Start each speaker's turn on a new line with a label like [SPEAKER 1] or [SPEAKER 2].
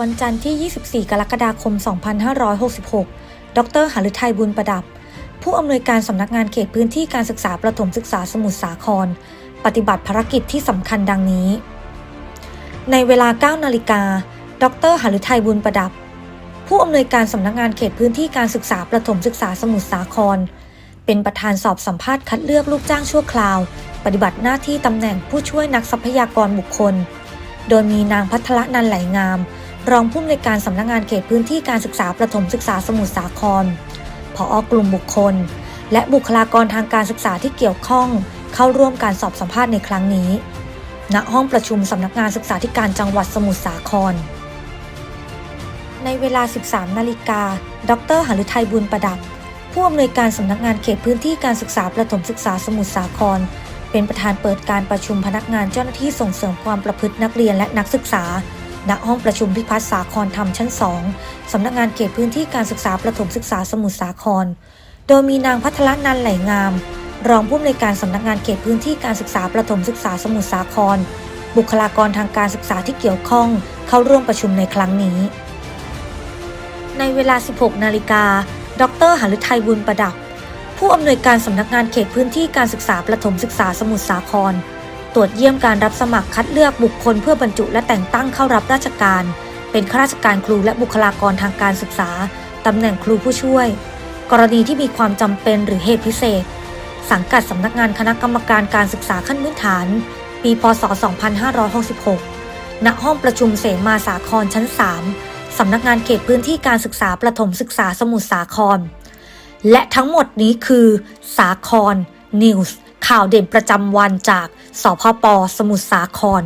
[SPEAKER 1] วันจันทร์ที่ 24 กรกฎาคม 2566 ดรหฤทัยบุญประดับ ผู้อำนวยการสำนักงานเขตพื้นที่การศึกษาประถมศึกษาสมุทรสาคร ปฏิบัติภารกิจที่สำคัญดังนี้ ในเวลา 9 นาฬิกา ดรหฤทัยบุญประดับ ผู้อำนวยการสำนักงานเขตพื้นที่การศึกษาประถมศึกษาสมุทรสาคร เป็นประธานสอบสัมภาษณ์คัดเลือกลูกจ้างชั่วคราว ปฏิบัติหน้าที่ตำแหน่งผู้ช่วยนักทรัพยากรบุคคล โดยมีนางพัทรนันไหลงาม รองผู้อำนวยการสำนักงานเขตพื้นที่การศึกษาประถมศึกษาสมุทรสาครผอกลุ่มบุคคล และบุคลากรทางการศึกษาที่เกี่ยวข้อง เข้าร่วมการสอบสัมภาษณ์ในครั้งนี้ ณ ห้องประชุมสำนักงานศึกษาธิการจังหวัดสมุทรสาคร ในเวลา 13 นาฬิกา ดรหฤทัยบุญประดับ ผู้อำนวยการสำนักงานเขตพื้นที่การศึกษาประถมศึกษาสมุทรสาคร เป็นประธานเปิดการประชุมพนักงานเจ้าหน้าที่ส่งเสริมความประพฤตินักเรียนและนักศึกษา ณห้องประชุมพิพัฒน์สาครธรรมชั้น2สำนักงานเขตพื้นที่การศึกษาประถมศึกษาสมุทรสาคร โดยมีนางพัทรนันท์ไหลงาม รองผู้อำนวยการสำนักงานเขตพื้นที่การศึกษาประถมศึกษาสมุทรสาคร บุคลากรทางการศึกษาที่เกี่ยวข้อง เข้าร่วมประชุมในครั้งนี้ ในเวลา 16 นาฬิกา ดรหฤทัยบุญประดับ ผู้อำนวยการสำนักงานเขตพื้นที่การศึกษาประถมศึกษาสมุทรสาคร ตรวจเยี่ยมการรับสมัครคัดเลือกบุคคลเพื่อบรรจุและแต่งตั้งเข้ารับราชการ เป็นข้าราชการครูและบุคลากรทางการศึกษา ตำแหน่งครูผู้ช่วย กรณีที่มีความจำเป็นหรือเหตุพิเศษ สังกัดสำนักงานคณะกรรมการการศึกษาขั้นพื้นฐาน ปี พศ 2566 ณ ห้องประชุมเสมาสาครชั้น 3 สำนักงานเขตพื้นที่การศึกษาประถมศึกษาสมุทรสาคร และทั้งหมดนี้คือ สาคร News ข่าวเด่นประจำวันจากสพป สมุทรสาคร